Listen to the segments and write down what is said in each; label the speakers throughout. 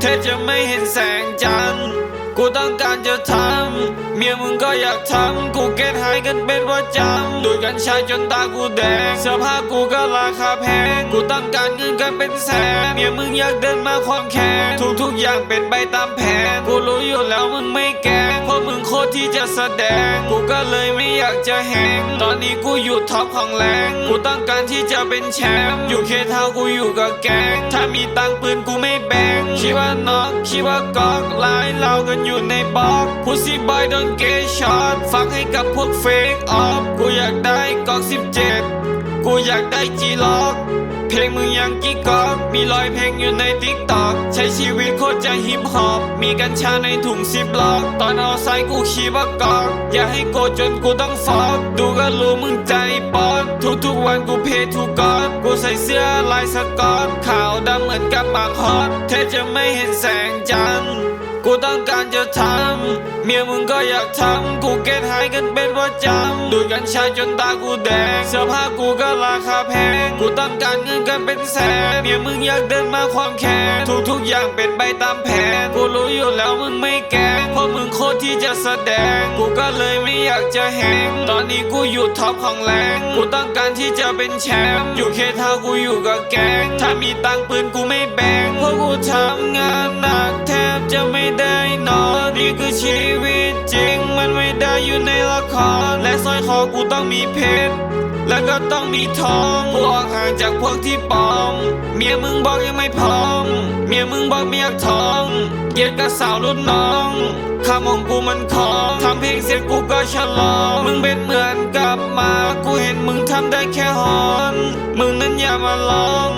Speaker 1: เธอจะไม่เห็นแสงจันทร์กูต้องการจะทำ เมียมึงก็อยากทำ กูเก็ตหายกันเป็นประจำดูดกันชาจนตากูแดงเสื้อผ้ากูก็ราคาแพง กูต้องการเงินกันเป็นแสน เมียมึงอยากเดินมาความแค้นทุกๆอย่างเป็นไปตามแผน กูรู้อยู่ แล้วมึงไม่แกงเพราะมึงโคตรที่จะแสดง กูก็เลยไม่อยากจะแหงตอนนี้กูอยู่ท็อปของแรงกูต้องการที่จะเป็นแชมป์อยู่เคเท่ากูอยู่กับแกงถ้ามีตังค์ปืนกูไม่แบ่งคิดว่าน็อกคิดว่ากอกไลน์เรากันอยู่ในบล็อกพูซี่บอยโดนเกช็อตฟังให้กับพวกเฟกออฟกูอยากได้กอก17 กูอยากได้จีล็อก เพลงมึงยังกิ๊กก๊อกมีรอยเพลงอยู่ในทิกตอกใช้ชีวิตโคตรจะฮิปฮอปมีกัญชาในถุงซิปล็อก ตอนเอาไซกูขี่ว่ากอกอย่าให้โกรธจนกูต้องฟอกดูก็รู้มึงใจปอนทุกๆวันกูเพย์ทูกอนกูใส่เสื้อลายสกอตขาวดำเหมือนกับปากฮอตเธอจะไม่เห็นแสงจันทร์ กูต้องการจะทำ เมียมึงก็อยากทำ กูเก็ตหายกันเป็นประจำ ดูดกัญชาจนตากูแดงเสื้อผ้ากูก็ราคาแพง กูต้องการเงินกันเป็นแสน เมียมึงอยากเดินมาความแค้นทุกๆอย่างเป็นไปตามแผน กูรู้อยู่แล้วมึงไม่แกล้งเพราะมึงโคตรที่จะแสดง กูก็เลยไม่อยากจะแหง ตอนนี้กูอยู่ท็อปของแรง กูต้องการที่จะเป็นแชมป์ อยู่เคเท่ากูอยู่กับแกง ถ้ามีตังปืนกูไม่แบ่ง เพราะกูทำงานหนัก คือชีวิตจริงมันไม่ได้อยู่ในละคร และสร้อยคอกูต้องมีเพชรแล้วก็ต้องมีทองกูออกห่างจากพวกที่ปลอม เมียมึงบอกยังไม่พร้อม เมียมึงบอกไม่อยากท้อง เกียดกับสาวรุ่นน้องคำของกูมันของทำเพลงเสร็จกูก็ฉลองมึงเป็นเหมือนกับมา กูเห็นมึงทำได้แค่หอน มึงนั้นอย่ามาลอง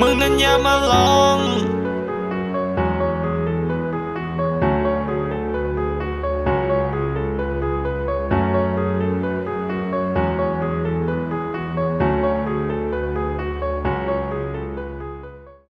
Speaker 1: มึงนั้นอย่ามาลอง